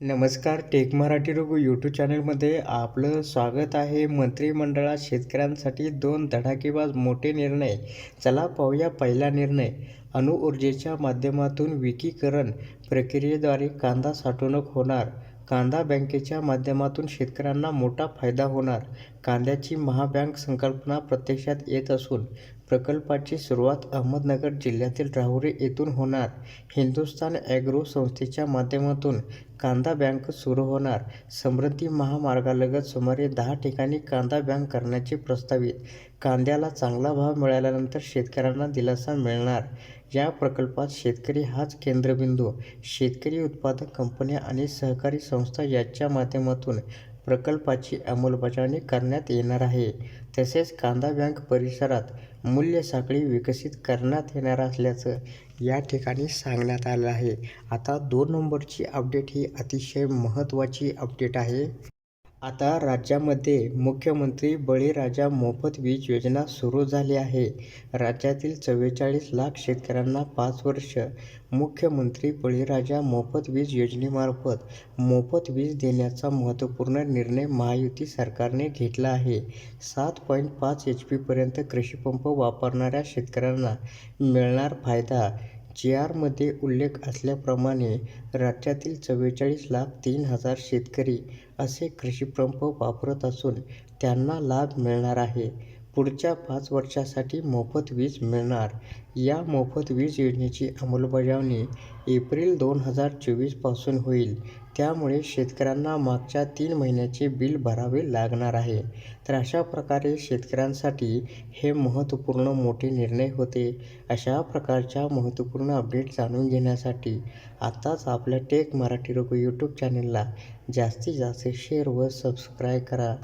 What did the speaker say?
नमस्कार take Marathi Raghu YouTube चॅनलमध्ये आपलं स्वागत आहे. मंत्रिमंडळात शेतकऱ्यांसाठी दोन धडाकेबाज मोठे निर्णय. चला पाहूया पहिला निर्णय. अणुऊर्जेच्या माध्यमातून विकीकरण प्रक्रियेद्वारे कांदा साठवणूक होणार. कांदा बँकेच्या माध्यमातून शेतकऱ्यांना मोठा फायदा होणार. कांद्याची महाबँक संकल्पना प्रत्यक्षात येत असून प्रकल्पाची सुरुवात अहमदनगर जिल्ह्यातील राहुरी येथून होणार. हिंदुस्थान ॲग्रो संस्थेच्या माध्यमातून कांदा बँक सुरू होणार. समृद्धी महामार्गालगत सुमारे दहा ठिकाणी कांदा बँक करण्याचे प्रस्तावित. कांद्याला चांगला भाव मिळाल्यानंतर शेतकऱ्यांना दिलासा मिळणार. या प्रकल्पात शेतकरी हाच केंद्रबिंदू. शेतकरी उत्पादक कंपन्या आणि सहकारी संस्था यांच्या माध्यमातून प्रकल्पाची अंमलबजावणी करण्यात येणार आहे. तसेच कांदा बँक परिसरात मूल्य साखळी विकसित करण्यात येणार असल्याचं या ठिकाणी सांगण्यात आलं आहे. आता दोन नंबरची अपडेट ही अतिशय महत्त्वाची अपडेट आहे. आता राज्यामध्ये मुख्यमंत्री बळीराजा मोफत वीज योजना सुरू झाली आहे. राज्यातील चव्वेचाळीस लाख शेतकऱ्यांना पाच वर्ष. मुख्यमंत्री बळीराजा मोफत वीज योजनेमार्फत मोफत वीज देण्याचा महत्त्वपूर्ण निर्णय महायुती सरकारने घेतला आहे. सात पॉईंट पाच एच पीपर्यंत कृषीपंप वापरणाऱ्या शेतकऱ्यांना मिळणार फायदा. जी आरमध्ये उल्लेख असल्याप्रमाणे राज्यातील चव्वेचाळीस लाख तीन हजार शेतकरी असे कृषीपंप वापरत असून त्यांना लाभ मिळणार आहे. पुढच्या पाच वर्षासाठी मोफत वीज मिळणार. या मोफत वीज योजनेची अंमलबजावणी एप्रिल दोन हजार चोवीसपासून होईल. त्यामुळे शेतकऱ्यांना मागच्या तीन महिन्याचे बिल भरावे लागणार आहे. तर अशा प्रकारे शेतकऱ्यांसाठी हे महत्त्वपूर्ण मोठे निर्णय होते. अशा प्रकारच्या महत्त्वपूर्ण अपडेट जाणून घेण्यासाठी आत्ताच आपल्या टेक मराठी रोग यूट्यूब चॅनलला जास्तीत जास्त शेअर व सबस्क्राईब करा.